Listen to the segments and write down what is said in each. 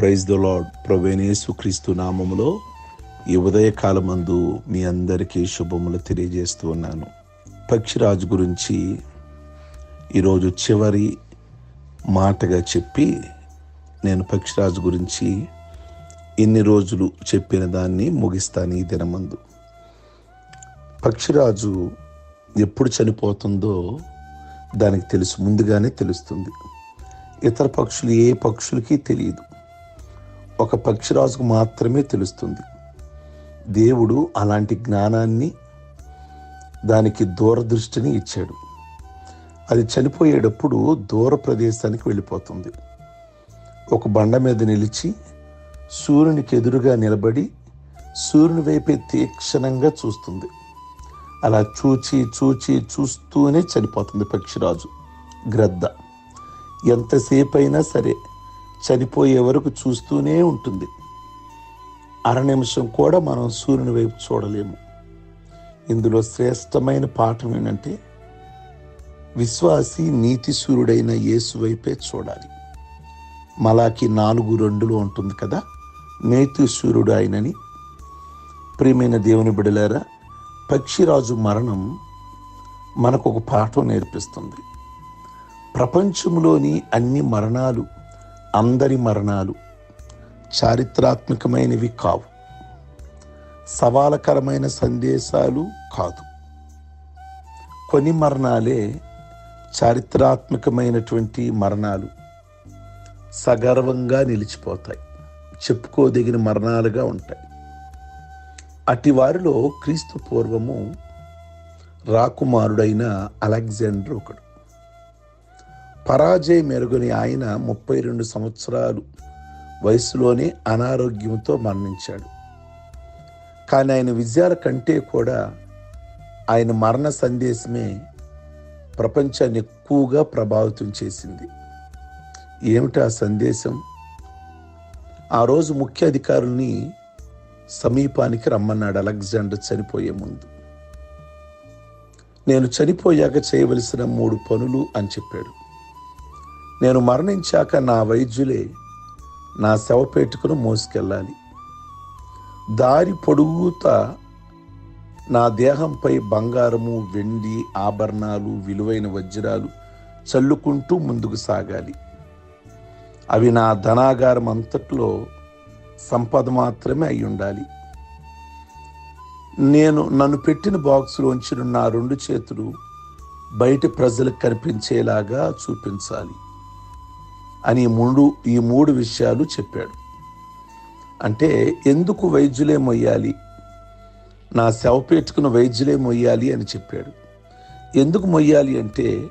Praise the lord ప్రవేణేసు క్రీస్తు నామములో ఈ ఉదయకాలమందు మీ అందరికీ శుభములు తెలియజేస్తూ ఉన్నాను. పక్షిరాజు గురించి ఈరోజు చివరి మాటగా చెప్పి నేను పక్షిరాజు గురించి ఇన్ని రోజులు చెప్పిన దాన్ని ముగిస్తాను ఈ దినమందు. పక్షిరాజు ఎప్పుడు చనిపోతుందో దానికి తెలుసు ముందుగానే తెలుస్తుంది. ఇతర పక్షులు ఏ పక్షులకి తెలియదు. ఒక పక్షిరాజుకు మాత్రమే తెలుస్తుంది. దేవుడు అలాంటి జ్ఞానాన్ని దానికి దూరదృష్టిని ఇచ్చాడు. అది చనిపోయేటప్పుడు దూర ప్రదేశానికి వెళ్ళిపోతుంది. ఒక బండ మీద నిలిచి సూర్యునికి ఎదురుగా నిలబడి సూర్యుని వైపే తీక్షణంగా చూస్తుంది. అలా చూచి చూచి చూస్తూనే చనిపోతుంది పక్షిరాజు గ్రద్ద. ఎంతసేపు అయినా సరే చనిపోయే వరకు చూస్తూనే ఉంటుంది. అర నిమిషం కూడా మనం సూర్యుని వైపు చూడలేము. ఇందులో శ్రేష్టమైన పాఠం ఏంటంటే విశ్వాసి నీతి సూర్యుడైన యేసు వైపే చూడాలి. మలాకి నాలుగు రెండులో ఉంటుంది కదా నేతి సూర్యుడు ఆయనని. ప్రియమైన దేవుని బిడలారా పక్షిరాజు మరణం మనకు ఒక పాఠం నేర్పిస్తుంది. ప్రపంచంలోని అన్ని మరణాలు అందరి మరణాలు చారిత్రాత్మకమైనవి కావు. సవాలకరమైన సందేశాలు కాదు. కొన్ని మరణాలే చారిత్రాత్మకమైనటువంటి మరణాలు. సగర్వంగా నిలిచిపోతాయి. చెప్పుకోదగిన మరణాలుగా ఉంటాయి. అటి వారిలో క్రీస్తు పూర్వము రాకుమారుడైన అలెగ్జాండర్ ఒకడు. పరాజయ మెరుగుని ఆయన ముప్పై రెండు సంవత్సరాలు వయసులోనే అనారోగ్యంతో మరణించాడు. కానీ ఆయన విజయాల కంటే కూడా ఆయన మరణ సందేశమే ప్రపంచాన్ని ఎక్కువగా ప్రభావితం చేసింది. ఏమిటి ఆ సందేశం? ఆ రోజు ముఖ్య అధికారుల్ని సమీపానికి రమ్మన్నాడు అలెగ్జాండర్ చనిపోయే ముందు. నేను చనిపోయాక చేయవలసిన మూడు పనులు అని చెప్పాడు. నేను మరణించాక నా వైద్యులే నా శవపేటుకును మోసుకెళ్ళాలి. దారి పొడుగుతా నా దేహంపై బంగారము వెండి ఆభరణాలు విలువైన వజ్రాలు చల్లుకుంటూ ముందుకు సాగాలి. అవి నా ధనాగారం అంతట్లో సంపద మాత్రమే అయి ఉండాలి నేను నన్ను పెట్టిన బాక్సులోంచి నా రెండు చేతులు బయట ప్రజలకు కనిపించేలాగా చూపించాలి. అని మూడు ఈ మూడు విషయాలు చెప్పాడు. అంటే ఎందుకు వైద్యులే మొయ్యాలి? నా శవపేటుకున్న వైద్యులే మొయ్యాలి అని చెప్పాడు. ఎందుకు మొయ్యాలి అంటే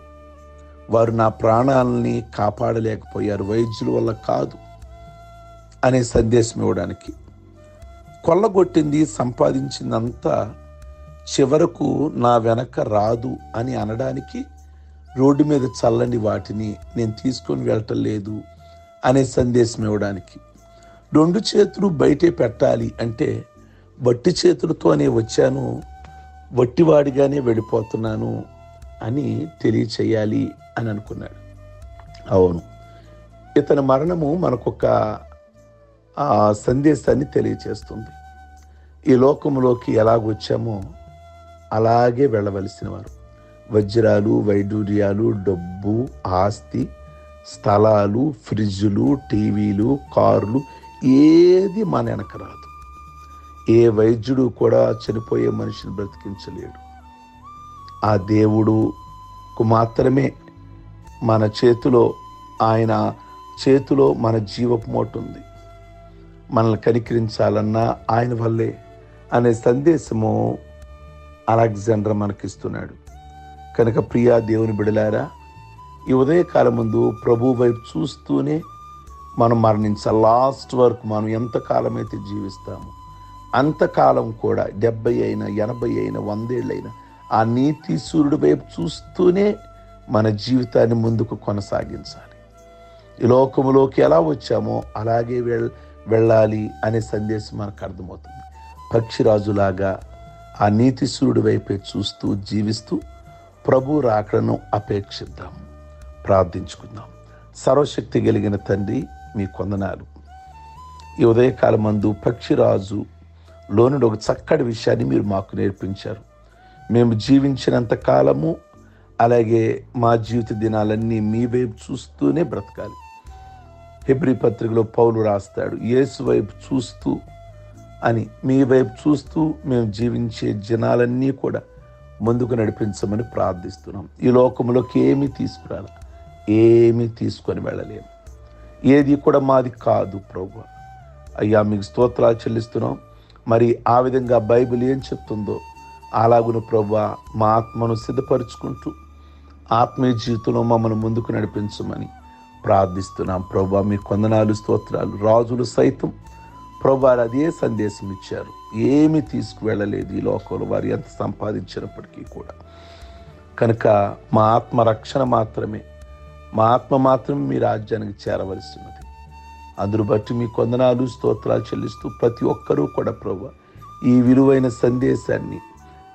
వారు నా ప్రాణాలని కాపాడలేకపోయారు వైద్యుల వల్ల కాదు అనే సందేశం ఇవ్వడానికి. కొల్లగొట్టింది సంపాదించిందంతా చివరకు నా వెనక రాదు అని అనడానికి రోడ్డు మీద చల్లని వాటిని నేను తీసుకొని వెళ్ళటం లేదు అనే సందేశం ఇవ్వడానికి. రెండు చేతులు బయటే పెట్టాలి అంటే వట్టి చేతులతోనే వచ్చాను వట్టివాడిగానే వెళ్ళిపోతున్నాను అని తెలియచేయాలి అని అనుకున్నాడు. అవును. ఇతని మరణము మనకొక ఆ సందేశాన్ని తెలియచేస్తుంది. ఈ లోకంలోకి ఎలాగొచ్చామో అలాగే వెళ్ళవలసిన వారు. వజ్రాలు వైడూర్యాలు డబ్బు ఆస్తి స్థలాలు ఫ్రిడ్జులు టీవీలు కార్లు ఏది మన వెనక రాదు. ఏ వైద్యుడు కూడా చనిపోయే మనిషిని బ్రతికించలేడు. ఆ దేవుడుకు మాత్రమే మన చేతిలో ఆయన చేతిలో మన జీవపు మోటు ఉంది. మనల్ని కనికరించాలన్నా ఆయన వల్లే అనే సందేశము అలెగ్జాండర్ మనకిస్తున్నాడు. కనుక ప్రియా దేవుని బిడలారా ఈ ఉదయకాలం ముందు ప్రభు వైపు చూస్తూనే మనం మరణించాలి. లాస్ట్ వరకు మనం ఎంతకాలం అయితే జీవిస్తాము అంతకాలం కూడా డెబ్బై అయినా ఎనభై అయినా వందేళ్ళైనా ఆ నీతి సూర్యుడి వైపు చూస్తూనే మన జీవితాన్ని ముందుకు కొనసాగించాలి. ఈ లోకములోకి ఎలా వచ్చామో అలాగే వెళ్ వెళ్ళాలి అనే సందేశం మనకు అర్థమవుతుంది. పక్షిరాజులాగా ఆ నీతి సూర్యుడి వైపే చూస్తూ జీవిస్తూ ప్రభు రాకడను అపేక్షిద్దాం. ప్రార్థించుకుందాం. సర్వశక్తి కలిగిన తండ్రి మీ కొందనాలు. ఈ ఉదయకాలం మందు పక్షిరాజు లోనుడు ఒక చక్కటి విషయాన్ని మీరు మాకు నేర్పించారు. మేము జీవించినంత కాలము అలాగే మా జీవిత దినాలన్నీ మీ వైపు చూస్తూనే బ్రతకాలి. హెబ్రి పత్రికలో పౌలు రాస్తాడు యేసు వైపు చూస్తూ అని. మీ వైపు చూస్తూ మేము జీవించే జనాలన్నీ కూడా ముందుకు నడిపించమని ప్రార్థిస్తున్నాం. ఈ లోకంలోకి ఏమీ తీసుకురాలి ఏమీ తీసుకొని వెళ్ళలేము ఏది కూడా మాది కాదు ప్రభు. అయ్యా మీకు స్తోత్రాలు చెల్లిస్తున్నాం. మరి ఆ విధంగా బైబిల్ ఏం చెప్తుందో అలాగును ప్రభు మా ఆత్మను సిద్ధపరుచుకుంటూ ఆత్మీయ జీవితంలో మమ్మల్ని ముందుకు నడిపించమని ప్రార్థిస్తున్నాం. ప్రభు మీ కొందనాలు స్తోత్రాలు. రాజులు సైతం ప్రభువారు అదే సందేశం ఇచ్చారు. ఏమి తీసుకువెళ్ళలేదు ఈ లోకంలో. వారు ఎంత సంపాదించినప్పటికీ కూడా. కనుక మా ఆత్మ రక్షణ మాత్రమే. మా ఆత్మ మాత్రమే మీ రాజ్యానికి చేరవలసినది. అందును బట్టి మీ కొందనాలు స్తోత్రాలు చెల్లిస్తూ ప్రతి ఒక్కరూ కూడా ప్రభు ఈ విలువైన సందేశాన్ని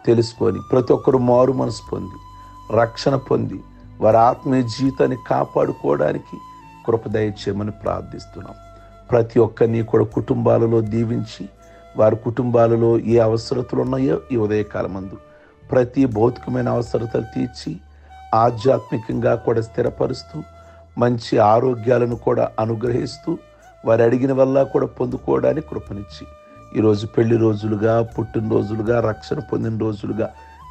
తెలుసుకొని ప్రతి ఒక్కరు మారు మనసు పొంది రక్షణ పొంది వారి ఆత్మీయ జీవితాన్ని కాపాడుకోవడానికి కృపదయ చేయమని ప్రార్థిస్తున్నాం. ప్రతి ఒక్కరిని కూడా కుటుంబాలలో దీవించి వారి కుటుంబాలలో ఏ అవసరతలు ఉన్నాయో ఈ ఉదయకాలమందు ప్రతి భౌతికమైన అవసరతలు తీర్చి ఆధ్యాత్మికంగా కూడా స్థిరపరుస్తూ మంచి ఆరోగ్యాలను కూడా అనుగ్రహిస్తూ వారు అడిగిన వల్ల కూడా పొందుకోవడానికి కృపనిచ్చి ఈరోజు పెళ్ళి రోజులుగా పుట్టినరోజులుగా రక్షణ పొందిన రోజులుగా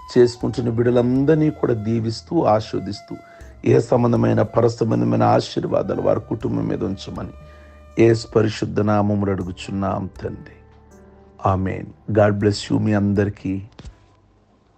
చేసుకుంటున్న బిడ్డలందరినీ కూడా దీవిస్తూ ఆస్వాదిస్తూ ఏ సంబంధమైన పరసంబంధమైన ఆశీర్వాదాలు వారి కుటుంబం మీద ఉంచమని ఏ పరిశుద్ధ నామములు అడుగుచున్నాం తండ్రి. ఆమెన్. గాడ్ బ్లెస్ యూ మీ అందరికీ.